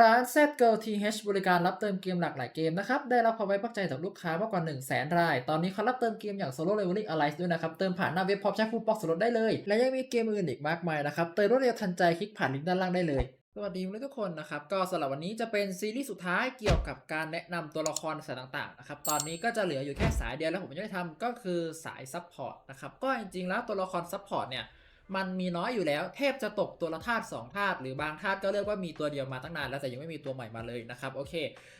ร้าน ZGirlTH บริการรับเติมเกมหลากหลายเกมนะครับ ได้รับความไว้วางใจจากลูกค้ามากกว่า 1 0 0 0 0แสนราย ตอนนี้เขารับเติมเกมอย่าง Solo Leveling Alliance ด้วยนะครับ เติมผ่านหน้าเว็บพร้อมใช้คูปองส่วนลดได้เลย และยังมีเกมอื่นอีกมากมายนะครับ เติมรวดเร็วทันใจคลิกผ่านลิงก์ด้านล่างได้เลยสวัสดีทุกคนนะครับก็สำหรับวันนี้จะเป็นซีรีส์สุดท้ายเกี่ยวกับการแนะนำตัวละครสายต่างๆนะครับตอนนี้ก็จะเหลืออยู่แค่สายเดียวแล้วผมยังไม่ได้ทำก็คือสายซัพพอร์ตนะครับก็จริงๆแล้วตัวละครซัพพอร์ตเนี่ย มันมีน้อยอยู่แล้วเทพจะตกตัวละธาตุสองธาตุหรือบางธาตุก็เรียกว่ามีตัวเดียวมาตั้งนานแล้วแต่ยังไม่มีตัวใหม่มาเลยนะครับโอเค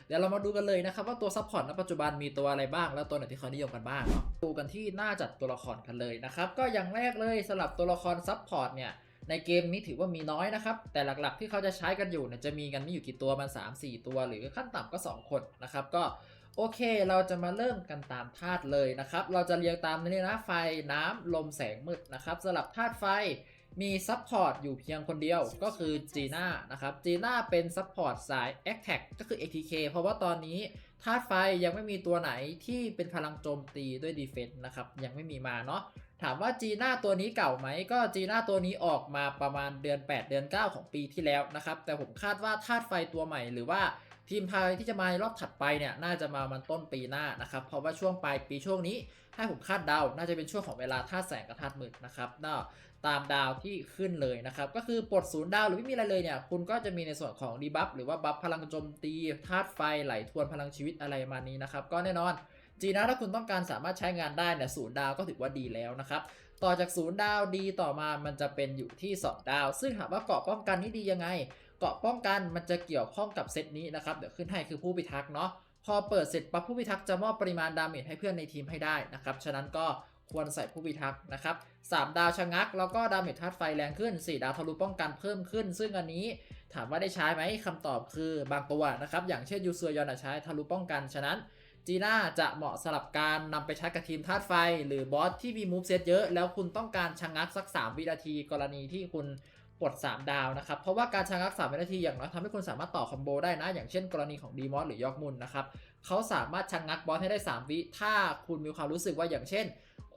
เดี๋ยวเรามาดูกันเลยนะครับว่าตัวซัพพอร์ตณปัจจุบันมีตัวอะไรบ้าง แล้วตัวไหนที่เขานิยมกันบ้างเนาะดูกันที่หน้าจัดตัวละครกันเลยนะครับก็อย่างแรกเลยสำหรับตัวละครซัพพอร์ตเนี่ยในเกมนี้ถือว่ามีน้อยนะครับ แต่หลักๆที่เขาจะใช้กันอยู่เนี่ยจะมีกันไม่อยู่กี่ตัวมัน 3 4 ตัว หรือขั้นต่ำก็ 2 คนนะครับ ก็ โอเค เราจะมาเริ่มกันตามธาตุเลยนะครับ เราจะเรียงตามนี้นะ ไฟ น้ำ ลม แสง มืดนะครับสลับธาตุไฟ มีซัพพอร์ตอยู่เพียงคนเดียว ก็คือจีน่านะครับ จีน่าเป็นซัพพอร์ตสาย a t t a c ก็คือ ATK เพราะว่าตอนนี้ธาตุไฟยังไม่มีตัวไหนที่เป็นพลังโจมตีด้วยดีเฟนต์นะครับ ยังไม่มีมาเนาะ ถามว่าจีน่าตัวนี้เก่าไหม ก็จีน่าตัวนี้ออกมาประมาณเดือน 8 เดือน 9 ของปีที่แล้วนะครับ แต่ผมคาดว่าธาตุไฟตัวใหม่หรือว่า ทีมไทยที่จะมาในรอบถัดไปเนี่ยน่าจะมามันต้นปีหน้านะครับเพราะว่าช่วงปลายปีช่วงนี้ให้ผมคาดเดา น่าจะเป็นช่วงของเวลาธาตุแสงกับธาตุมืดนะครับน่าตามดาวที่ขึ้นเลยนะครับก็คือปลดศูนย์ดาวหรือไม่มีอะไรเลยเนี่ยคุณก็จะมีในส่วนของดีบัฟหรือว่าบัฟพลังโจมตีธาตุไฟไหลทวนพลังชีวิตอะไรมานี้นะครับก็แน่นอนจีนะถ้าคุณต้องการสามารถใช้งานได้เนี่ยศูนย์ดาวก็ถือว่าดีแล้วนะครับต่อจากศูนย์ดาวดีต่อมามันจะเป็นอยู่ที่ 2 ดาว ซึ่งถามว่าเกาะป้องกันนี่ดียังไง เกาะป้องกันมันจะเกี่ยวข้องกับเซตนี้นะครับ เดี๋ยวขึ้นให้คือผู้พิทักษ์เนาะ พอเปิดเสร็จปั๊บผู้พิทักษ์จะมอบปริมาณดาเมจให้เพื่อนในทีมให้ได้นะครับ ฉะนั้นก็ควรใส่ผู้พิทักษ์นะครับสามดาวชะงัก แล้วก็ดาเมจธาตุไฟแรงขึ้น 4 ดาวทะลุป้องกันเพิ่มขึ้น ซึ่งอันนี้ถามว่าได้ใช้ไหมคำตอบคือบางตัวนะครับ อย่างเช่นยูเซอร์ยอนใช้ทะลุป้องกัน ฉะนั้นจีน่าจะเหมาะสำหรับการนำไปใช้กับทีมธาตุไฟ หรือบอสที่มีมูฟเซตเยอะ แล้วคุณต้องการชะงักสัก 3 วินาทีกรณีที่คุณ ปลด3 ดาวนะครับ เพราะว่าการชะงัก3วินาทีอย่างน้อยทำให้คุณสามารถต่อคอมโบได้นะ อย่างเช่นกรณีของดีมอสหรือยอกมุนนะครับเขาสามารถชะงักบอสให้ได้ 3 วิถ้าคุณมีความรู้สึกว่าอย่างเช่น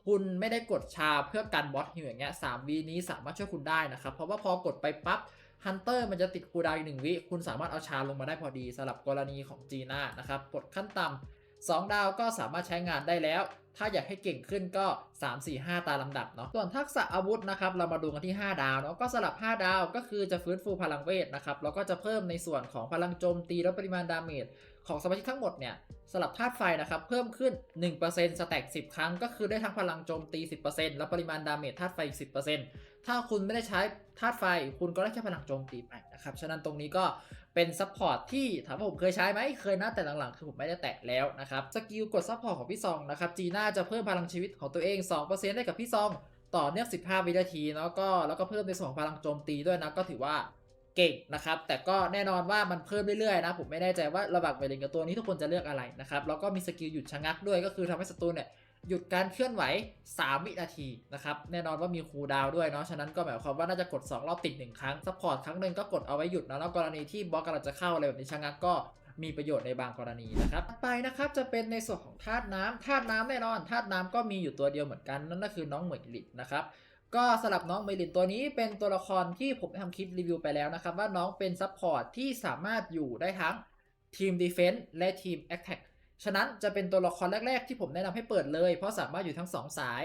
คุณไม่ได้กดชาเพื่อกันบอสอย่างเงี้ยสามวินี้สามารถช่วยคุณได้นะครับเพราะว่าพอกดไปปั๊บฮันเตอร์มันจะติดคูดาวอีกหนึ่งวิ คุณสามารถเอาชาลงมาได้พอดีสำหรับกรณีของจีน่านะครับกดขั้นต่ำ2ดาวก็สามารถใช้งานได้แล้ว ถ้าอยากให้เก่งขึ้นก็ 3 4 5 ตามลำดับเนาะส่วนทักษะอาวุธนะครับเรามาดูกันที่ 5 ดาวเนาะก็สลับ 5 ดาวก็คือจะฟื้นฟูพลังเวทนะครับแล้วก็จะเพิ่มในส่วนของพลังโจมตีและปริมาณดาเมจของสมาชิกทั้งหมดเนี่ยสลับธาตุไฟนะครับเพิ่มขึ้น 1%สแต็ก10 ครั้ง ก็คือได้ทั้งพลังโจมตี 10%และปริมาณดาเมจธาตุไฟอีก10%ถ้าคุณไม่ได้ใช้ธาตุไฟ คุณก็ได้แค่พลังโจมตีไปนะครับฉะนั้นตรงนี้ก็ เป็นซัพพอร์ตที่ถามว่าผมเคยใช้ไหมเคยนะแต่หลังๆคือผมไม่ได้แตะแล้วนะครับสกิลกดซัพพอร์ตของพี่ซองนะครับจีน่าจะเพิ่มพลังชีวิตของตัวเอง 2%ได้กับพี่ซองต่อเนื่อง 15 วินาทีแล้วก็แล้วก็เพิ่มในส่วนของพลังโจมตีด้วยนะก็ถือว่าเก่งนะครับ แต่ก็แน่นอนว่ามันเพิ่มเรื่อยๆนะ ผมไม่แน่ใจว่าระหว่างไปเล่นกับตัวนี้ทุกคนจะเลือกอะไรนะครับ แล้วก็มีสกิลหยุดชะงักด้วยก็คือทำให้ศัตรูเนี่ย หยุดการเคลื่อนไหว 3 วินาทีนะครับ แน่นอนว่ามีคูลดาวด้วยเนาะ ฉะนั้นก็หมายความว่าน่าจะกด 2 รอบติด 1 ครั้ง ซัพพอร์ตครั้งหนึ่งก็กดเอาไว้หยุดนะแล้วกรณีที่บล็อกกำลังจะเข้าอะไรแบบนี้ชะงักก็มีประโยชน์ในบางกรณีนะครับไปนะครับจะเป็นในส่วนของธาตุน้ำธาตุน้ำแน่นอนธาตุน้ำก็มีอยู่ตัวเดียวเหมือนกันนั่นก็คือน้องเหมยลิดนะครับก็สลับน้องเมลินตัวนี้เป็นตัวละครที่ผมได้ทำคลิปรีวิวไปแล้วนะครับ ว่าน้องเป็นซัพพอร์ตที่สามารถอยู่ได้ทั้งทีมดีเฟน s ์และทีมแอ t แท k ฉะนั้นจะเป็นตัวละครแรก ๆ ที่ผมแนะนำให้เปิดเลย เพราะสามารถอยู่ทั้ง 2 สาย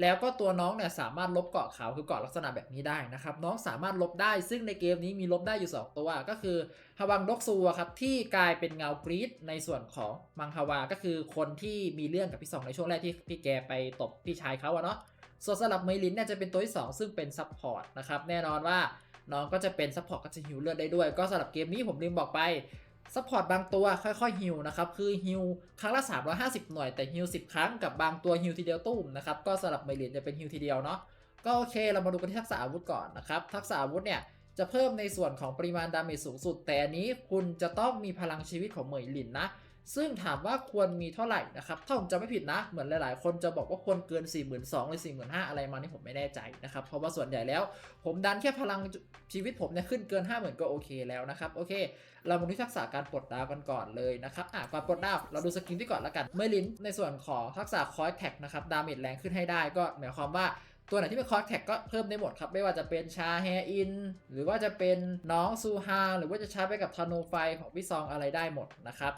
แล้วก็ตัวน้องเนี่ยสามารถลบเกาะขาวคือเกาะลักษณะแบบนี้ได้นะครับ น้องสามารถลบได้ซึ่งในเกมนี้มีลบได้อยู่ 2 ตัว ก็คือฮวังดกซูอะครับที่กลายเป็นเงากรีดในส่วนของมังฮวา ก็คือคนที่มีเรื่องกับพี่สองในช่วงแรกที่พี่แกไปตบพี่ชายเขาอะเนาะส่วนสลับเมลินเนี่ยจะเป็นตัวที่ 2 ซึ่งเป็นซับพอร์ตนะครับแน่นอนว่าน้องก็จะเป็นซัพพอร์ตก็จะฮิวเลือดได้ด้วย ก็สำหรับเกมนี้ผมลืมบอกไป ซัพพอร์ตบางตัวค่อยๆฮิวนะครับ คือฮิวครั้งละ 350 หน่วยแต่ฮิว10 ครั้งกับบางตัวฮิวทีเดียวตุ้มนะครับ ก็สำหรับเมลินจะเป็นฮิวทีเดียวเนาะก็โอเคเรามาดูกันที่ทักษะอาวุธก่อนนะครับ ทักษะอาวุธเนี่ยจะเพิ่มในส่วนของปริมาณดาเมจสูงสุด แต่อันนี้คุณจะต้องมีพลังชีวิตของเหมยหลินนะ ซึ่งถามว่าควรมีเท่าไหร่นะครับถ้าผมจำไม่ผิดนะ เหมือนหลาย ๆ คนจะบอกว่าควรเกิน 4 2 0 0 0หรือ45,000อะไรมานี่ผมไม่แน่ใจนะครับ เพราะว่าส่วนใหญ่แล้ว ผมดันแค่พลังชีวิตผมเนี่ยขึ้นเกิน 50,000 ก็โอเคแล้วนะครับ โอเค เรามาดูทักษะการปลดดาวกันก่อนเลยนะครับอะก่อนปลดดาวเราดูสกินที่ก่อนละกันเมื่อลินในส่วนของทักษะคอยแท็กนะครับดาเมจแรงขึ้นให้ได้ก็หมายความว่าตัวไหนที่เป็นคอร์สแท็กก็เพิ่มได้หมดครับ ไม่ว่าจะเป็นชาแฮอิน หรือว่าจะเป็นน้องซูฮาหรือว่าจะใช้ไปกับธนูไฟของพี่ซองอะไรได้หมดนะครับ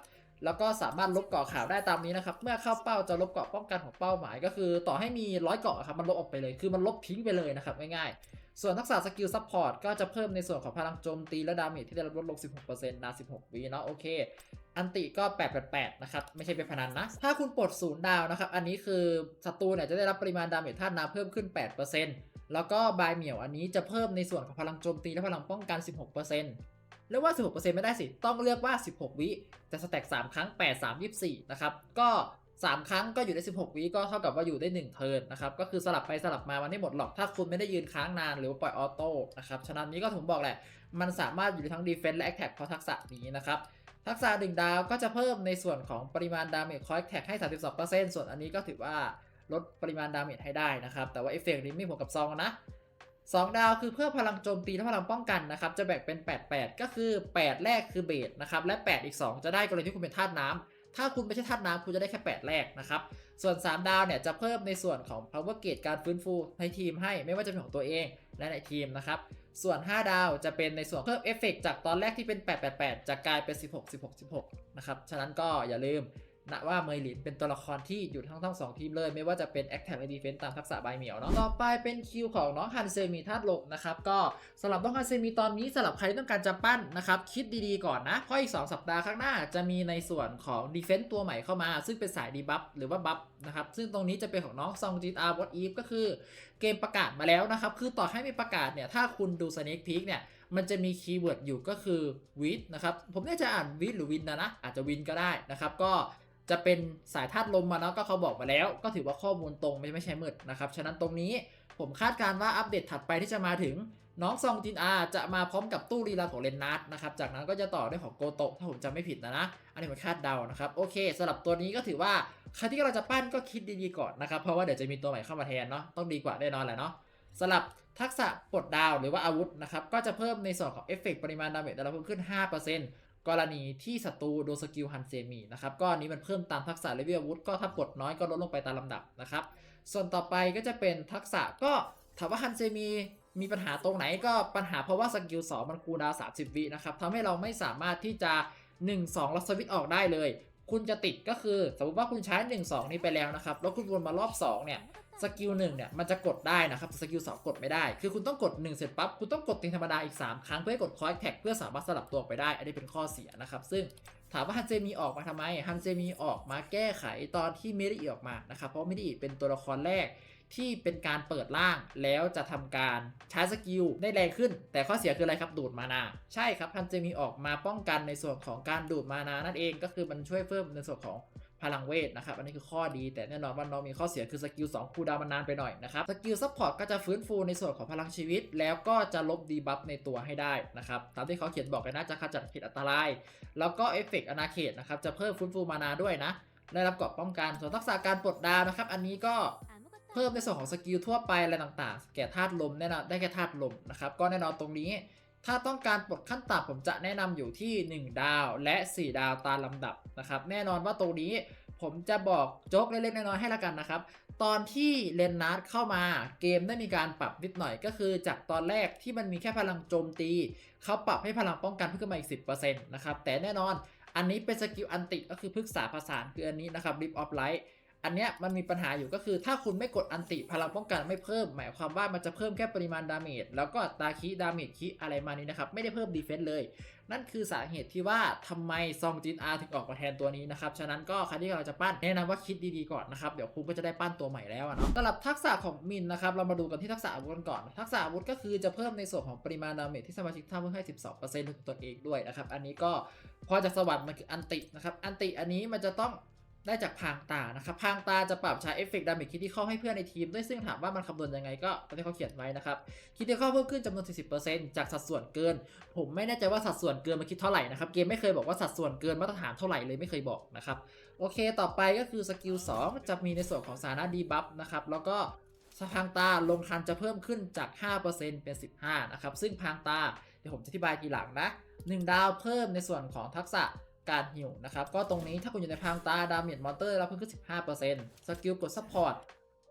แล้วก็สามารถลบเกาะขาวได้ตามนี้นะครับ เมื่อเข้าเป้าจะลบเกาะป้องกันของเป้าหมาย ก็คือต่อให้มีร้อยเกาะครับมันลบออกไปเลย คือมันลบทิ้งไปเลยนะครับง่ายๆ ส่วนทักษะสกิลซัพพอร์ตก็จะเพิ่มในส่วนของพลังโจมตีและดาเมจที่ได้รับลดลง 16%นาน 16 วิเนาะโอเค อันติก็ 888 นะครับ ไม่ใช่เป็นพนันนะ ถ้าคุณปลดศูนย์ดาวนะครับ อันนี้คือศัตรูเนี่ยจะได้รับปริมาณดาเมจธาตุน้ำเพิ่มขึ้น 8%แล้วก็บายเหมียวอันนี้จะเพิ่มในส่วนของพลังโจมตีและพลังป้องกัน 16% เรียกว่า 16%ไม่ได้สิ ต้องเลือกว่า 16 วิแต่สแต็ก3ครั้ง 8 3 24 นะครับ ก็ 3 ครั้งก็อยู่ได้ 16 วิก็เท่ากับว่าอยู่ได้ 1 เทิร์นนะครับ ก็คือสลับไปสลับมามันไม่หมดหรอก ถ้าคุณไม่ได้ยืนค้างนานหรือปล่อยออโต้นะครับ ฉะนั้นนี้ก็ผมบอกแหละ มันสามารถอยู่ทั้ง Defense และ Attack เพราะทักษะนี้นะครับทักษะหนึ่งดาวก็จะเพิ่มในส่วนของปริมาณดาเมจคอยแท็กให้ 32%ส่วนอันนี้ก็ถือว่าลดปริมาณดาเมจให้ได้นะครับ แต่ว่าเอฟเฟกต์นี้ไม่เหมือนกับซองนะ 2 ดาวคือเพิ่มพลังโจมตีและพลังป้องกันนะครับ จะแบ่งเป็น 8 8 ก็คือ 8 แรกคือเบสนะครับ และ 8 อีก 2 จะได้กรณีที่คุณเป็นธาตุน้ำถ้าคุณไม่ใช่ธาตุน้ำคุณจะได้แค่ 8 แรกนะครับ ส่วน 3 ดาวเนี่ยจะเพิ่มในส่วนของ power gauge การฟื้นฟูในทีมให้ไม่ว่าจะเป็นของตัวเองและในทีมนะครับ ส่วน 5 ดาวจะเป็นในส่วนเพิ่มเอฟเฟกต์จากตอนแรกที่เป็น 888 จะกลายเป็น 16 16 16 นะครับ ฉะนั้นก็อย่าลืม นะว่าเมย์ลินเป็นตัวละครที่อยู่ทั้งทั้งสองทีมเลย ไม่ว่าจะเป็น a อ t a c k และ Defense ตามทักษะใบเหมียวเนาะต่อไปเป็นคิวของน้องฮันเซมีธาตุลมนะครับก็สำหรับน้องฮันเซมีตอนนี้สำหรับใครที่ต้องการจะปั้นนะครับคิดดีๆก่อนนะเพราะอีก 2 สัปดาห์ข้างหน้าจะมีในส่วนของ Defense ตัวใหม่เข้ามา ซึ่งเป็นสายดีบัฟหรือว่าบัฟนะครับซึ่งตรงนี้จะเป็นของน้องซองจีตาร์วอตอีฟก็คือเกมประกาศมาแล้วนะครับคือต่อให้มีประกาศเนี่ยถ้าคุณดู Sneak Peek เนี่ยมันจะมีคีย์เวิร์ดอยู่ก็คือวิดนะครับผมน่าจะอ่านวิดหรือวินนะนะอาจจะวินก็ได้นะครับก็ จะเป็นสายธาตุลมมาเนาะก็เขาบอกมาแล้ว ก็ถือว่าข้อมูลตรงไม่ไม่ใช่มืดนะครับฉะนั้นตรงนี้ผมคาดการณ์ว่าอัปเดตถัดไปที่จะมาถึงน้องซองจินอาจะมาพร้อมกับตู้รีลาของเลนนัทนะครับ จากนั้นก็จะต่อด้วยของโกโตะถ้าผมจำไม่ผิดนะนะ อันนี้ผมคาดเดานะครับ โอเคสำหรับตัวนี้ก็ถือว่าใครที่เราจะปั้นก็คิดดีๆก่อนนะครับ เพราะว่าเดี๋ยวจะมีตัวใหม่เข้ามาแทนเนาะต้องดีกว่าแน่นอนแหละเนาะสำหรับทักษะปลดดาวหรือว่าอาวุธนะครับ ก็จะเพิ่มในส่วนของเอฟเฟกต์ปริมาณดาเมจได้รับเพิ่มขึ้น 5% กรณีที่ศัตรูโดนสกิลฮันเซมีนะครับก็อันนี้มันเพิ่มตามทักษะเลเวลอาวุธก็ถ้าปลดน้อยก็ลดลงไปตามลำดับนะครับ ส่วนต่อไปก็จะเป็นทักษะก็ถามว่าฮันเซมีมีปัญหาตรงไหนก็ปัญหาเพราะว่าสกิล2มันคูลดาวน์30วินะครับทำให้เราไม่สามารถที่จะ 1 2ล้วสวิตช์ออกได้เลย คุณจะติดก็คือ สมมติว่าคุณใช้1 2 นี้ไปแล้วนะครับ แล้วคุณวนมารอบ 2 เนี่ย สกิล1เนี่ยมันจะกดได้นะครับสกิล2กดไม่ได้ คือคุณต้องกด 1 เสร็จปั๊บคุณต้องกดตีธรรมดาอีก 3 ครั้งเพื่อให้กดคอยแท็กเพื่อสามารถสลับตัวไปได้ อันนี้เป็นข้อเสียนะครับ ซึ่งถามว่าฮันเซมีออกมาทำไมฮันเซมีออกมาแก้ไขตอนที่เมดิออกมานะครับเพราะเมดิเป็นตัวละครแรกที่เป็นการเปิดล่างแล้วจะทำการใช้สกิลได้แรงขึ้น แต่ข้อเสียคืออะไรครับดูดมานา ใช่ครับฮันเจมีออกมาป้องกันในส่วนของการดูดมานานั่นเองก็คือมันช่วยเพิ่มในส่วนของ พลังเวทนะครับ อันนี้คือข้อดีแต่แน่นอนว่าน้องมีข้อเสียคือสกิล2คูดาวมันนานไปหน่อยนะครับ สกิลซัพพอร์ตก็จะฟื้นฟูในส่วนของพลังชีวิต แล้วก็จะลบดีบัฟในตัวให้ได้นะครับตามที่เขาเขียนบอกกันนะจะขจัดเหตุอันตราย แล้วก็เอฟเฟกต์อนาเขตนะครับจะเพิ่มฟื้นฟูมานาด้วยนะได้รับเกราะป้องกันส่วนทักษะการปลดดาวนะครับ อันนี้ก็เพิ่มในส่วนของสกิลทั่วไปอะไรต่างๆ แก่ธาตุลมแน่นอนได้แค่ธาตุลมนะครับก็แน่นอนตรงนี้ ถ้าต้องการปลดขั้นต่ำผมจะแนะนำอยู่ที่ 1 ดาวและ 4 ดาวตามลำดับนะครับแน่นอนว่าตรงนี้ผมจะบอกโจ๊กเล็กๆน้อยๆให้ละกันนะครับ ตอนที่เลนนาร์ดเข้ามาเกมได้มีการปรับนิดหน่อยก็คือจากตอนแรกที่มันมีแค่พลังโจมตี เขาปรับให้พลังป้องกันเพิ่มขึ้นมาอีก 10%นะครับแต่แน่นอนอันนี้เป็นสกิลอันติก็คือพฤกษาประสานคืออันนี้นะครับ Rip of Light อั นเนี้ยมันมีปัญหาอยู่ก็คือ ถ้าคุณไม่กดอันติพลังป้องกันไม่เพิ่ม หมายความว่ามันจะเพิ่มแค่ปริมาณดาเมจแล้วก็ตาคีดาเมจคีอะไรมานี้นะครับ ไม่ได้เพิ่มดีเฟนส์เลย นั่นคือสาเหตุที่ว่าทำไมซองจินอาถึงออกมาแทนตัวนี้นะครับ ฉะนั้นก็ใครที่เราจะปั้นแนะนำว่าคิดดีๆก่อนนะครับ เดี๋ยวคุณก็จะได้ปั้นตัวใหม่แล้วอะเนาะสำหรับทักษะของมินนะครับเรามาดูกันที่ทักษะอาวุธกันก่อน ทักษะอาวุธก็คือจะเพิ่มในส่วนของปริมาณดาเมจที่สมาชิกทำเพิ่มให้ 12%ถึงตนเองด้วยนะครับอันนี้ก็พอจากสวัสด์มันคืออันตินะครับอันติอันนี้มันจะต้อง ได้จากพางตานะครับพางตาจะปรับใช้เอฟเฟกต์ดาเมจคิดที่เข้าให้เพื่อนในทีมด้วยซึ่งถามว่ามันคำนวณยังไงก็ตอนที่เขาเขียนไว้นะครับคิดที่เข้าเพิ่มขึ้นจำนวน 40%จากสัดส่วนเกิน ผมไม่แน่ใจว่าสัดส่วนเกินมันคิดเท่าไหร่นะครับเกมไม่เคยบอกว่าสัดส่วนเกินมาตรฐานเท่าไหร่เลยไม่เคยบอกนะครับโอเค ต่อไปก็คือสกิล2จะมีในส่วนของสาระดีบัฟนะครับแล้วก็สพางตาลงทันจะเพิ่มขึ้นจาก 5%เป็น 15นะครับซึ่งพางตาเดี๋ยวผมจะอธิบายทีหลังนะ1ดาวเพิ่มในส่วนของทักษะ การหิวนะครับ ก็ตรงนี้ถ้าคุณอยู่ในพางตาดาเมจมอนเตอร์รับเพิ่มขึ้น 15%สกิลกดซัพพอร์ต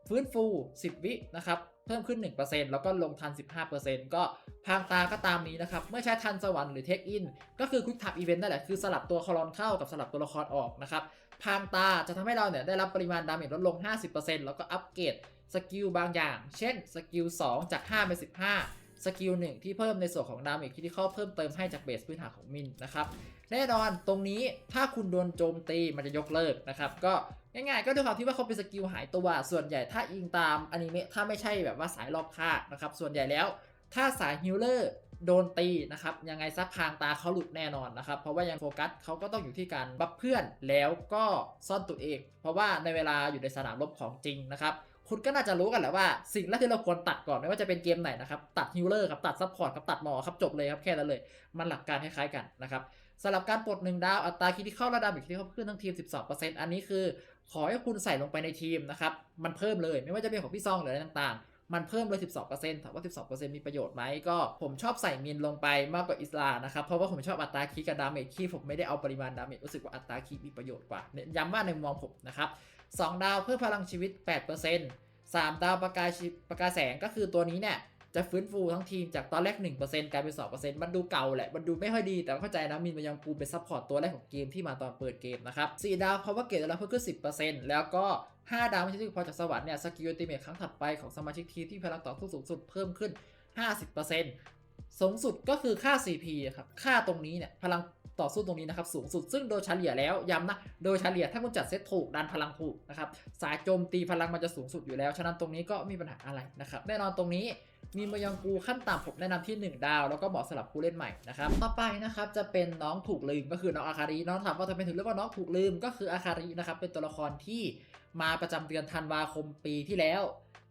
ฟื้นฟู 10 วินะครับเพิ่มขึ้น 1%แล้วก็ลงทัน 15%ก็พางตาก็ตามนี้นะครับ เมื่อใช้ทันสวรรค์หรือเทคอินก็คือควิกทับอีเวนต์นั่นแหละ คือสลับตัวคอลอนเข้ากับสลับตัวละครออกนะครับ พางตาจะทำให้เราเนี่ยได้รับปริมาณดาเมจลดลง 50%แล้วก็อัปเกรดสกิลบางอย่าง เช่นสกิล2จาก 5 เป็น 15สกิล1ที่เพิ่มในส่วนของดาเมจที่เข้าเพิ่มเติมให้จากเบสพื้นฐานของมินนะครับ แน่นอนตรงนี้ถ้าคุณโดนโจมตีมันจะยกเลิกนะครับก็ง่ายๆก็ด้วยความที่ว่าเขาเป็นสกิลหายตัวส่วนใหญ่ถ้าอิงตามอนิเมะถ้าไม่ใช่แบบว่าสายรอบค่านะครับส่วนใหญ่แล้ว ถ้าสายฮิลเลอร์โดนตีนะครับยังไงซักพรางตาเขาหลุดแน่นอนนะครับ เพราะว่ายังโฟกัสเขาก็ต้องอยู่ที่การบัฟเพื่อนแล้วก็ซ่อนตัวเอง เพราะว่าในเวลาอยู่ในสนามรบของจริงนะครับคุณก็น่าจะรู้กันแหละว่าสิ่งแรกที่เราควรตัดก่อนไม่ว่าจะเป็นเกมไหนนะครับตัดฮิลเลอร์ครับตัดซัพพอร์ตครับตัดหมอครับจบเลยครับแค่นั้นเลย มันหลักการคล้ายๆกันนะครับ สำหรับการปลด1ดาวอัตราคิดที่เข้าระดับอีกที่เขาขึ้นทั้งทีม 12%อันนี้คือ ขอให้คุณใส่ลงไปในทีมนะครับ มันเพิ่มเลยไม่ว่าจะเป็นของพี่ซองหรืออะไรต่างๆ มันเพิ่มเลย 12%ถามว่า 12%มีประโยชน์ไหมก็ผมชอบใส่มินลงไปมากกว่าอิสลานะครับ เพราะว่าผมชอบอัตราคีกับดาเมจคีผมไม่ได้เอาปริมาณดาเมจรู้สึกว่าอัตราคีมีประโยชน์กว่าเน้นย้ำว่าในมุมมองผมนะครับ2ดาวเพิ่มพลังชีวิต 8% 3 ดาวประกายประกายแสงก็คือตัวนี้เนี่ย จะฟื้นฟูทั้งทีมจากตอนแรก 1%กลายเป็น 2%มันดูเก่าแหละ มันดูไม่ค่อยดี แต่เข้าใจนะมินมันยังปูเป็นซัพพอร์ตตัวแรกของเกมที่มาตอนเปิดเกมนะครับ4ดาวเพราะว่าเกรดแล้วเพิ่มขึ้น 10%แล้วก็ 5 ดาวไม่ใช่ที่พอจากสวรรค์เนี่ยสกิลติเมทครั้งถัดไปของสมาชิกทีมที่พลังต่อสู้สูงสุดเพิ่มขึ้น 50%สูงสุดก็คือค่า CP ครับ ค่าตรงนี้เนี่ย พลัง ต่อสู้ตรงนี้นะครับสูงสุดซึ่งโดยเฉลี่ยแล้วย้ำนะโดยเฉลี่ยถ้าคุณจัดเซตถูกดันพลังถูกนะครับสายโจมตีพลังมันจะสูงสุดอยู่แล้ว ฉะนั้นตรงนี้ก็ไม่มีปัญหาอะไรนะครับแน่นอนตรงนี้มีมายังกูขั้นต่ำผมแนะนำที่ 1 ดาว แล้วก็เหมาะสำหรับผู้เล่นใหม่นะครับต่อไปนะครับจะเป็นน้องถูกลืมก็คือน้องอาคาริน้องถามว่าทำไมถึงเรียกว่าน้องถูกลืมก็คืออาคารินะครับเป็นตัวละครที่มาประจำเดือนธันวาคมปีที่แล้ว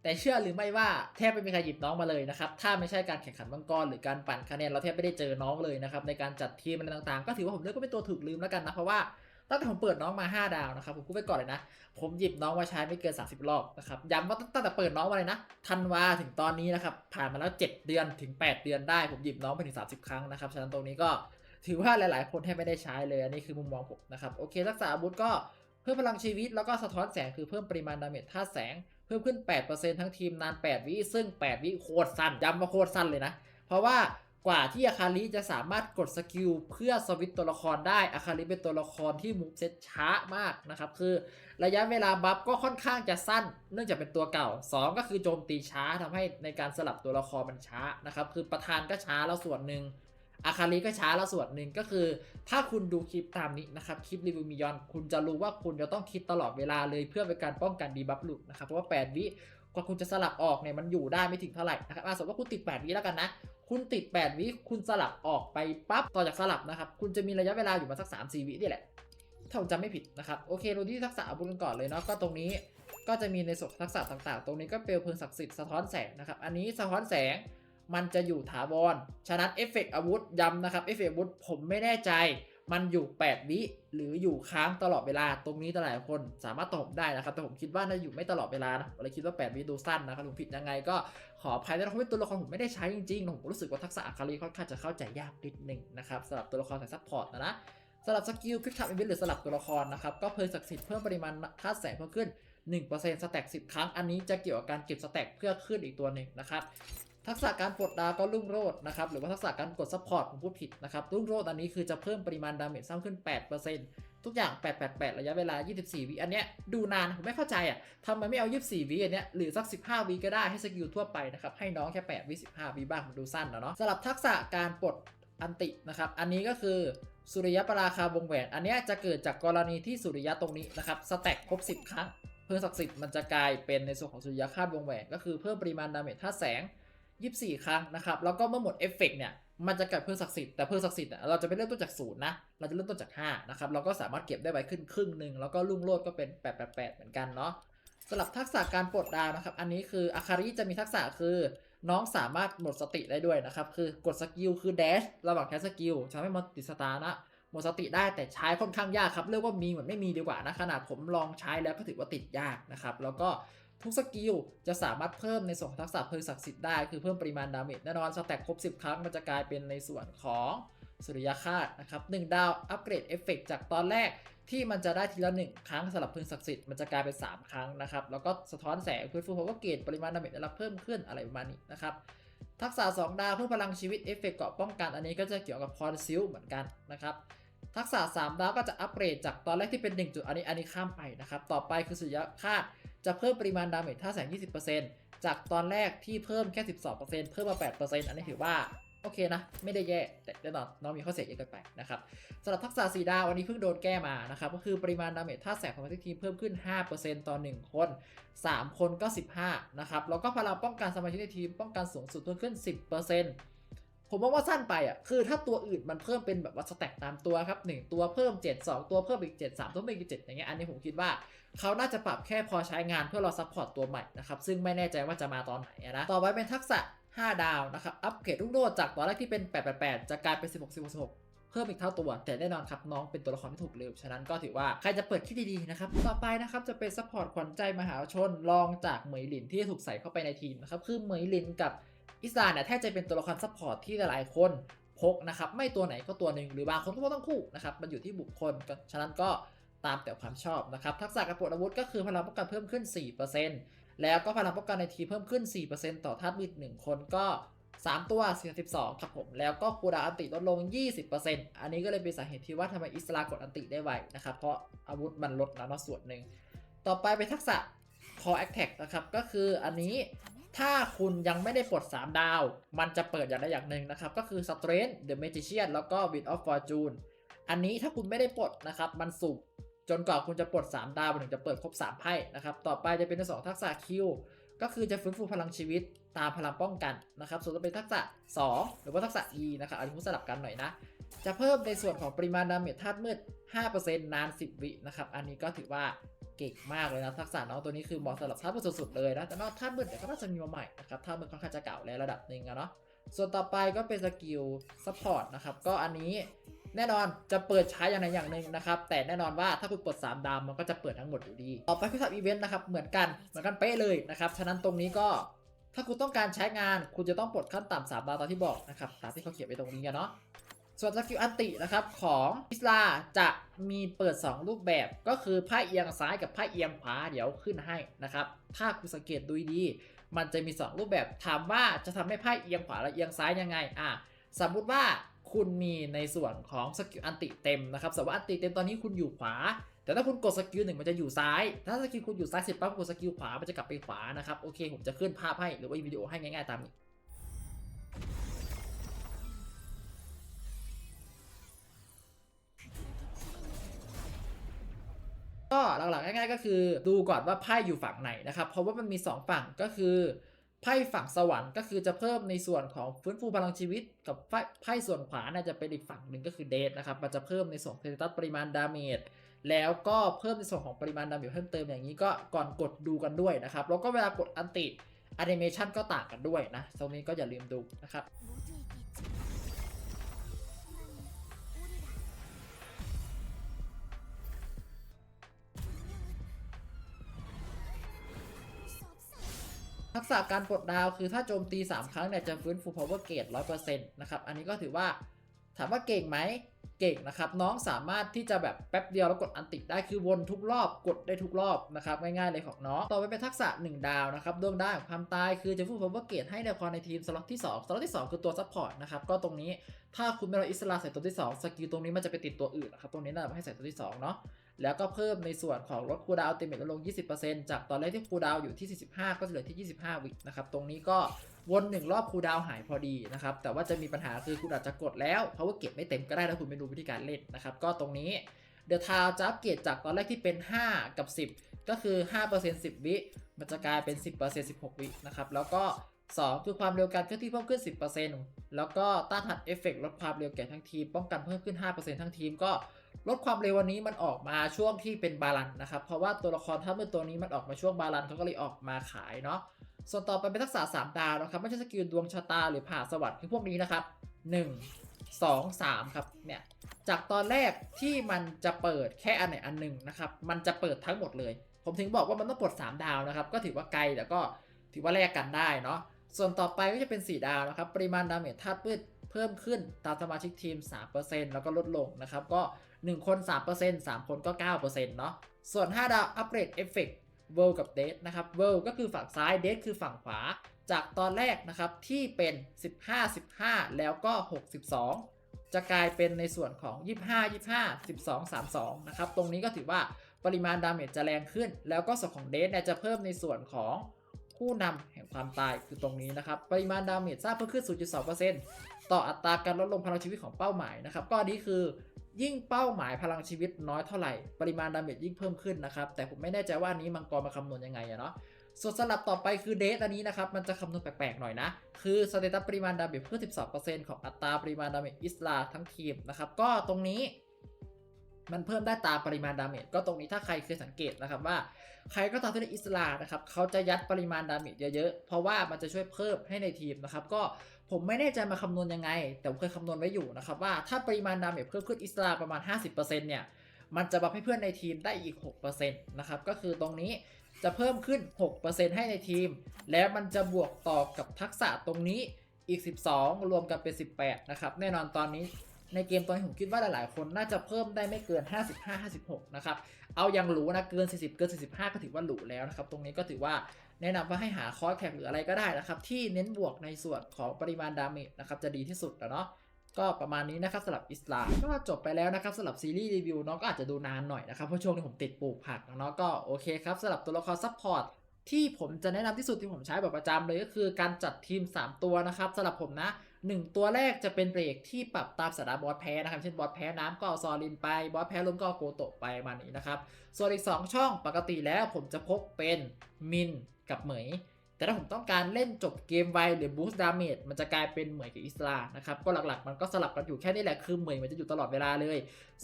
แต่เชื่อหรือไม่ว่าแทบไม่มีใครหยิบน้องมาเลยนะครับ ถ้าไม่ใช่การแข่งขันมังกรหรือการปั่นคะแนนเราแทบไม่ได้เจอน้องเลยนะครับในการจัดทีมอะไรต่างๆ ก็ถือว่าผมเรียกว่าเป็นตัวถูกลืมแล้วกันนะเพราะว่าตั้งแต่ผมเปิดน้องมา 5 ดาวนะครับผมพูดไปก่อนเลยนะ ผมหยิบน้องมาใช้ไม่เกิน 30 รอบนะครับย้ำว่าตั้งแต่เปิดน้องมาเลยนะธันวาถึงตอนนี้นะครับผ่านมาแล้ว 7 เดือนถึง 8 เดือนได้ ผมหยิบน้องไปถึง 30 ครั้งนะครับฉะนั้นตรงนี้ก็ถือว่าหลาย ๆ คนแทบไม่ได้ใช้เลยอันนี้คือมุมมองผมนะครับโอเครักษาอาวุธก็ พิ่มพลังชีวิตแล้วก็สะท้อนแสงคือเพิ่มปริมาณดาเมจธาแสง เพิ่มขึ้น 8%ทั้งทีมนาน 8 วิ ซึ่ง 8 วิโคตรสั้นย้ำว่าโคตรสั้นเลยนะ เพราะว่ากว่าที่อาคาริจะสามารถกดสกิลเพื่อสวิตตัวละครได้อาคาริเป็นตัวละครที่มูฟเซตช้ามากนะครับ คือระยะเวลาบัฟก็ค่อนข้างจะสั้น เนื่องจากเป็นตัวเก่า 2 ก็คือโจมตีช้าทำให้ในการสลับตัวละครมันช้านะครับคือประธานก็ช้าแล้วส่วนหนึ่ง อาคาริก็ช้าแล้วส่วนหนึ่งก็คือ ถ้าคุณดูคลิปตามนี้นะครับคลิปรีวิวมิยอน คุณจะรู้ว่าคุณจะต้องคิดตลอดเวลาเลยเพื่อเป็นการป้องกันดีบัฟหลุดนะครับเพราะว่า 8 วิกว่าคุณจะสลับออกเนี่ยมันอยู่ได้ไม่ถึงเท่าไหร่นะครับอะสมมติว่าคุณติด 8 วิแล้วกันนะคุณติด 8 วิคุณสลับออกไปปั๊บต่อจากสลับนะครับคุณจะมีระยะเวลาอยู่มาสัก 3 4 วินี่แหละถ้าผมจำไม่ผิดนะครับโอเคเราที่ทักษะอาวุธกันก่อนเลยเนาะก็ตรงนี้ก็จะมีในส่วนทักษะต่างๆ ตรงนี้ก็เปลวเพลิงศักดิ์สิทธิ์สะท้อนแสงนะครับอันนี้สะท้อนแสง มันจะอยู่ถาวร ฉะนั้นเอฟเฟกต์อาวุธย้ำนะครับเอฟเฟกต์อาวุธผมไม่แน่ใจ มันอยู่ 8 วิหรืออยู่ค้างตลอดเวลา ตรงนี้หลายคนสามารถตอบผมได้นะครับ แต่ผมคิดว่าน่าอยู่ไม่ตลอดเวลานะผมเลยคิดว่า 8 วิดูสั้นนะครับผมผิดยังไงก็ขออภัยนะเพราะว่ตัวละครผมไม่ได้ใช้จริงๆ ผมรู้สึกว่าทักษะอาคาริค่อนข้างจะเข้าใจยากนิดหนึ่งนะครับสำหรับตัวละครสายซัพพอร์ตนะนะสำหรับสกิลควิกทับอินวิหรือสลับตัวละครนะครับ ก็เพลิงศักดิ์สิทธิ์เพิ่มปริมาณธาตุแสงเพิ่มขึ้น 1%สแต็ก10 ครั้ง อันนี้จะเกี่ยวกับการเก็บสแต็กเพื่อขึ้นอีกตัวหนึ่งนะครับ ทักษะการปลดดาวก็รุ่งโรจน์นะครับหรือว่าทักษะการกดซัพพอร์ตผมพูดผิดนะครับรุ่งโรจน์อันนี้คือจะเพิ่มปริมาณดาเมจซ้ำขึ้น 8%ทุกอย่าง 888 ระยะเวลา 24 วิอันเนี้ยดูนานผมไม่เข้าใจอะทำไมไม่เอา 24 วิอันเนี้ยหรือสัก 15 วิก็ได้ให้สกิลทั่วไปนะครับให้น้องแค่ 8 วิ 15 วิบ้างมันดูสั้นนะเนาะสำหรับทักษะการปลดอันตินะครับอันนี้ก็คือสุริยปราคาวงแหวน อันนี้จะเกิดจากกรณีที่สุริยะตรงนี้นะครับสแต็กครบ 10 ครั้ง เพิ่มศักดิ์สิทธิ์มันจะกลายเป็นในส่วนของสุริยะคาดวงแหวนก็คือเพิ่มปริมาณดาเมจท่าแสง 24 ครั้งนะครับ แล้วก็เมื่อหมดเอฟเฟกต์เนี่ย มันจะเกิดเพิ่มศักดิ์สิทธิ์ แต่เพิ่มศักดิ์สิทธิ์เราจะไม่เริ่มต้นจากศูนย์นะ เราจะเริ่มต้นจาก5นะครับ เราก็สามารถเก็บได้ไว้ขึ้นครึ่งหนึ่ง แล้วก็ลุ่งโลดก็เป็น 888 เหมือนกันเนาะสำหรับทักษะการปลดดาวนะครับ อันนี้คืออาคาริจะมีทักษะคือ น้องสามารถหมดสติได้ด้วยนะครับ คือกดสกิลคือแดชระหว่างแคสสกิลทำให้มันติดสตาร์นะหมดสติได้แต่ใช้ค่อนข้างยากครับ เรียกว่ามีเหมือนไม่มีดีกว่านะ ขนาดผมลองใช้แล้วก็ถือว่าติดยากนะครับ แล้วก็ ทุกสกิลจะสามารถเพิ่มในส่วนของทักษะเพลิงศักดิ์สิทธิ์ได้คือเพิ่มปริมาณดาเมจแน่นอนสแต็กครบ 10 ครั้งมันจะกลายเป็นในส่วนของสุริยคาตนะครับหนึ่งดาวอัปเกรดเอฟเฟกจากตอนแรกที่มันจะได้ทีละ 1 ครั้งสำหรับเพึงศักดิ์สิทธิ์มันจะกลายเป็น 3 ครั้งนะครับ แล้วก็สะท้อนแสงพื้นฟูพาวเวอร์เกตปริมาณดาเมจได้รับเพิ่มขึ้นอะไรประมาณนี้นะครับทักษะ 2 ดาวเพิ่มพลังชีวิตเอฟเฟกเกาะป้องกันอันนี้ก็จะเกี่ยวกับคอนซิลเหมือนกันนะครับทักษะ 3 ดาวก็จะอัปเกรดจากตอนแรกที่เป็น 1 จุดอันนี้อันนี้ข้ามไปนะครับ ต่อไปคือสุริยคาต จะเพิ่มปริมาณดาเมจท่าแสง 20%จากตอนแรกที่เพิ่มแค่ 12%เพิ่มมา 8%อันนี้ถือว่าโอเคนะ ไม่ได้แย่แต่แน่นอนน้องมีข้อเสียเยอะเกินไปนะครับสำหรับทักษะ4ดาววันนี้เพิ่งโดนแก้มานะครับก็คือปริมาณดาเมจท่าแสงของทีมเพิ่มขึ้น 5%ต่อ 1 คน 3 คนก็ 15 นะครับแล้วก็พลังป้องกันสมาชิกในทีมป้องกันสูงสุดเพิ่มขึ้น 10% ผมมองว่าสั้นไปอะคือถ้าตัวอื่นมันเพิ่มเป็นแบบว่าสแต็กตามตัวครับ 1 ตัวเพิ่ม 7 2 ตัวเพิ่มอีก 7 3 ตัวเพิ่มอีก7อย่างเงี้ยอันนี้ผมคิดว่าเขาน่าจะปรับแค่พอใช้งานเพื่อรอซัพพอร์ตตัวใหม่นะครับซึ่งไม่แน่ใจว่าจะมาตอนไหนนะต่อไปเป็นทักษะ 5 ดาวนะครับอัปเกรดลูกโดดจากตอนแรกที่เป็น 888 จะกลายเป็น 16 16 16เพิ่มอีกเท่าตัว แต่แน่นอนครับ น้องเป็นตัวละครที่ถูกลืมฉะนั้นก็ถือว่าใครจะเปิดคิดดีๆนะครับ ต่อไปนะครับ จะเป็นซัพพอร์ตขวัญใจมหาชนรองจากเหมยหลินที่ถูกใส่เข้าไปในทีมนะครับ คือเหมยหลินกับ อิสาเนี่ยแทบจะเป็นตัวละครซัพพอร์ตที่หลายๆคนพกนะครับไม่ตัวไหนก็ตัวหนึ่งหรือบางคนก็พกทั้งคู่นะครับมันอยู่ที่บุคคลฉะนั้นก็ตามแต่ความชอบนะครับทักษะการปลดอาวุธก็คือพลังป้องกันเพิ่มขึ้น 4%แล้วก็พลังป้องกันในทีเพิ่มขึ้น 4%ต่อธาตุมืด1คนก็ 3 ตัว 42ครับผมแล้วก็คูดาอันติลดลง 20%อันนี้ก็เลยเป็นสาเหตุที่ว่าทำไมอิสลากดอันติได้ไวนะครับเพราะอาวุธมันลดแล้วเนาะส่วนหนึ่งต่อไปเป็นทักษะ Core Attack นะครับก็คืออันนี้ ถ้าคุณยังไม่ได้ปลด 3 ดาว มันจะเปิดอย่างใดอย่างหนึ่งนะครับ ก็คือ Strength The Magician แล้วก็ Wind of Fortune อันนี้ถ้าคุณไม่ได้ปลดนะครับ มันสุ่มจนกว่าคุณจะปลด 3 ดาวมันถึงจะเปิดครบ 3 ไพ่นะครับ ต่อไปจะเป็นในสองทักษะคิวก็คือจะฟื้นฟูพลังชีวิตตามพลังป้องกันนะครับ ส่วนจะเป็นทักษะ 2 หรือว่าทักษะ E นะครับอันนี้ผมสลับกันหน่อยนะ จะเพิ่มในส่วนของปริมาณดาเมจธาตุมืด 5%นาน 10 วินะครับ อันนี้ก็ถือว่า เก่งมากเลยนะทักษะน้องตัวนี้คือเหมาะสำหรับธามืดสุดๆเลยนะแต่นอกธามืดเนี่ยวก็น่าจะมีมาใหม่นะครับธามืดค่อนข้างจะเก่าแล้วระดับหนึ่งอะเนาะส่วนต่อไปก็เป็นสกิลซัพพอร์ตนะครับก็อันนี้แน่นอนจะเปิดใช้อย่างใดอย่างหนึ่งนะครับ แต่แน่นอนว่าถ้าคุณกด3 ดาวมันก็จะเปิดทั้งหมดอยู่ดี ต่อไปคือสับอีเวนต์นะครับเหมือนกันเหมือนกันเป๊ะเลยนะครับฉะนั้นตรงนี้ก็ถ้าคุณต้องการใช้งาน คุณจะต้องปลดขั้นต่ำสามดาวตามที่บอกนะครับตามที่เขาเขียนไว้ตรงนี้กันเนาะ ส่วนสกิลอันตินะครับของอิสลาจะมีเปิด 2 รูปแบบก็คือไพ่เอียงซ้ายกับไพ่เอียงขวาเดี๋ยวขึ้นให้นะครับ ถ้าคุณสังเกตดูดี มันจะมี 2 รูปแบบถามว่าจะทำให้ไพ่เอียงขวาและเอียงซ้ายยังไงอะสมมุติว่าคุณมีในส่วนของสกิลอันติเต็มนะครับสมมติว่าอันติเต็มตอนนี้คุณอยู่ขวา แต่ถ้าคุณกดสกิลหนึ่งมันจะอยู่ซ้าย ถ้าสกิลคุณอยู่ซ้ายเสร็จปั๊บกดสกิลขวามันจะกลับไปขวานะครับโอเค ผมจะขึ้นภาพให้หรือว่าวิดีโอให้ง่ายๆตามนี้ ก็หลักๆง่ายๆก็คือดูก่อนว่าไพ่อยู่ฝั่งไหนนะครับเพราะว่ามันมี 2 ฝั่งก็คือไพ่ฝั่งสวรรค์ก็คือจะเพิ่มในส่วนของฟื้นฟูพลังชีวิต กับไพ่ส่วนขวาน่าจะเป็นอีกฝั่งหนึ่งก็คือเดทนะครับมันจะเพิ่มในส่วนเทตัสปริมาณดาเมจแล้วก็เพิ่มในส่วนของปริมาณดาเมจเพิ่มเติมอย่างนี้ก็ก่อนกดดูกันด้วยนะครับแล้วก็เวลากดอันติแอนิเมชันก็ต่างกันด้วยนะตรงนี้ก็อย่าลืมดูนะครับ ทักษะการปลดดาวคือถ้าโจมตี 3 ครั้งเนี่ยจะฟื้นฟู power gate 100%นะครับ อันนี้ก็ถือว่าถามว่าเก่งไหมเก่งนะครับ น้องสามารถที่จะแบบแป๊บเดียวแล้วกดอันติได้คือวนทุกรอบกดได้ทุกรอบนะครับ ง่ายๆเลยของน้อง ต่อไปเป็นทักษะ 1 ดาวนะครับดวงดาวของความตายคือจะฟื้นฟู power gate ให้ในครในทีมสล็อตที่ 2 สล็อตที่ 2 คือตัว support นะครับ ก็ตรงนี้ถ้าคุณไม่เอาอิสระใส่ตัวที่ 2 สกิลตรงนี้มันจะไปติดตัวอื่นนะครับ ตรงนี้น่าจะให้ใส่ตัวที่2เนาะ แล้วก็เพิ่มในส่วนของลดคูลดาวน์อัลติเมทลดลง 20%จากตอนแรกที่คูลดาวน์อยู่ที่ 45 ก็จะเหลือที่ 25 วินะครับ ตรงนี้ก็วนหนึ่งรอบคูลดาวน์หายพอดีนะครับ แต่ว่าจะมีปัญหาคือคุณอาจจะกดแล้วเพราะว่าเก็บไม่เต็มก็ได้ถ้าคุณไม่รู้วิธีการเล่นนะครับ ก็ตรงนี้เดอะทาวจะอัปเกรดจากตอนแรกที่เป็น 5 กับ 10 ก็คือ 5% 10 วิ มันจะกลายเป็น 10% 16 วินะครับ แล้วก็ 2 คือความเร็วการเคลื่อนที่เพิ่มขึ้น 10%แล้วก็ต้านทานเอฟเฟกต์ลดความเร็วแก่ทั้งทีมป้องกันเพิ่มขึ้น 5%ทั้งทีมก็ ลดความเร็ววันนี้มันออกมาช่วงที่เป็นบาลานนะครับ เพราะว่าตัวละครถ้าเมื่อตัวนี้มันออกมาช่วงบาลานเขาก็เลยออกมาขายเนาะ ส่วนต่อไปเป็นทักษะ3ดาวนะครับไม่ใช่สกิลดวงชะตาหรือผ่าสวัสดิ์คือพวกนี้นะครับ 1 2 3 ครับเนี่ยจากตอนแรกที่มันจะเปิดแค่อันไหนอันหนึ่งนะครับมันจะเปิดทั้งหมดเลย ผมถึงบอกว่ามันต้องปลด3 ดาวนะครับ ก็ถือว่าไกลแต่ก็ถือว่าแลกกันได้เนาะส่วนต่อไปก็จะเป็น 4 ดาวนะครับ ปริมาณดาเมจธาตุพืชเพิ่มพิ่มขึ้นตามสมาชิกทีม 3%แล้วก็ลดลงนะครับ ก็ 1 คน 3% 3 คนก็ 9%เนาะ ส่วน 5 ดาวอัปเกรดเอฟเฟกต์เวิลกับเดทนะครับเวิลก็คือฝั่งซ้ายเดทคือฝั่งขวา จากตอนแรกนะครับที่เป็น 15 15 แล้วก็ 62 จะกลายเป็นในส่วนของ 25 25 12 32 นะครับ ตรงนี้ก็ถือว่าปริมาณดาเมจจะแรงขึ้น แล้วก็ส่วนของเดทเนี่ยจะเพิ่มในส่วนของผู้นำแห่งความตายคือตรงนี้นะครับ ปริมาณดาเมจสร้างเพิ่มขึ้น 0.2%ต่ออัตราการลดลงพลังชีวิตของเป้าหมายนะครับ ก็นี้คือ ยิ่งเป้าหมายพลังชีวิตน้อยเท่าไหร่ ปริมาณดาเมจยิ่งเพิ่มขึ้นนะครับ แต่ผมไม่แน่ใจว่าอันนี้มังกรมาคำนวณยังไงอะเนาะส่วนสลับต่อไปคือเดทอันนี้นะครับ มันจะคำนวณแปลกๆหน่อยนะ คือสเตตัสปริมาณดาเมจเพิ่ม 12%ของอัตราปริมาณดาเมจอิสลาทั้งทีมนะครับ ก็ตรงนี้ มันเพิ่มได้ตามปริมาณดาเมจก็ตรงนี้ถ้าใครเคยสังเกตนะครับว่าใครก็ตามที่เล่นอิสลานะครับเขาจะยัดปริมาณดาเมจเยอะๆ เพราะว่ามันจะช่วยเพิ่มให้ในทีมนะครับก็ผมไม่แน่ใจมาคำนวณยังไง แต่ผมเคยคำนวณไว้อยู่นะครับว่าถ้าปริมาณดาเมจเพิ่มขึ้นอิสลาประมาณ 50%เนี่ยมันจะบัฟให้เพื่อนในทีมได้อีก6%นะครับก็คือตรงนี้จะเพิ่มขึ้น 6%ให้ในทีม แล้วมันจะบวกต่อกับทักษะตรงนี้อีก 12 รวมกันเป็น 18 นะครับ แน่นอนตอนนี้ ในเกมตอนนี้ผมคิดว่าหลายๆ คนน่าจะเพิ่มได้ไม่เกิน 55-56 นะครับ เอายังหรูนะ เกิน 40 เกิน 45 ก็ถือว่าหรูแล้วนะครับ ตรงนี้ก็ถือว่าแนะนำว่าให้หาคอร์สแท็กหรืออะไรก็ได้นะครับ ที่เน้นบวกในส่วนของปริมาณดาเมจนะครับ จะดีที่สุดแล้วเนาะก็ประมาณนี้นะครับสำหรับอิสลามก็จบไปแล้วนะครับสำหรับซีรีส์รีวิวเนาะก็อาจจะดูนานหน่อยนะครับเพราะช่วงนี้ผมติดปลูกผักเนาะก็โอเคครับสำหรับตัวละครซัพพอร์ตที่ผมจะแนะนำที่สุดที่ผมใช้แบบประจำเลยก็คือการจัดทีม 3 ตัวนะครับสำหรับผมนะ 1 ตัวแรกจะเป็นเบรกที่ปรับตามสถานะบอสแพ้นะครับ เช่นบอสแพ้น้ำก็เอาซอรินไป บอสแพ้ลมก็เอาโกโตะไปมานี้นะครับ ส่วนอีก 2 ช่องปกติแล้วผมจะพกเป็นมินกับเหมย แต่ถ้าผมต้องการเล่นจบเกมไวหรือบูสต์ดาเมจมันจะกลายเป็นเหมยกับอิสลานะครับ ก็หลักๆ มันก็สลับกันอยู่แค่นี้แหละคือเหมยมันจะอยู่ตลอดเวลาเลย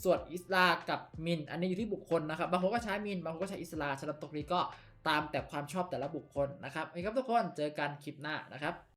ส่วนอิสลากับมิน อันนี้อยู่ที่บุคคลนะครับบางคนก็ใช้มินบางคนก็ใช้อิสลาฉะนั้นตรงนี้ก็ตามแต่ความชอบแต่ละบุคคลนะครับโอเคครับทุกคนเจอกันคลิปหน้านะครับ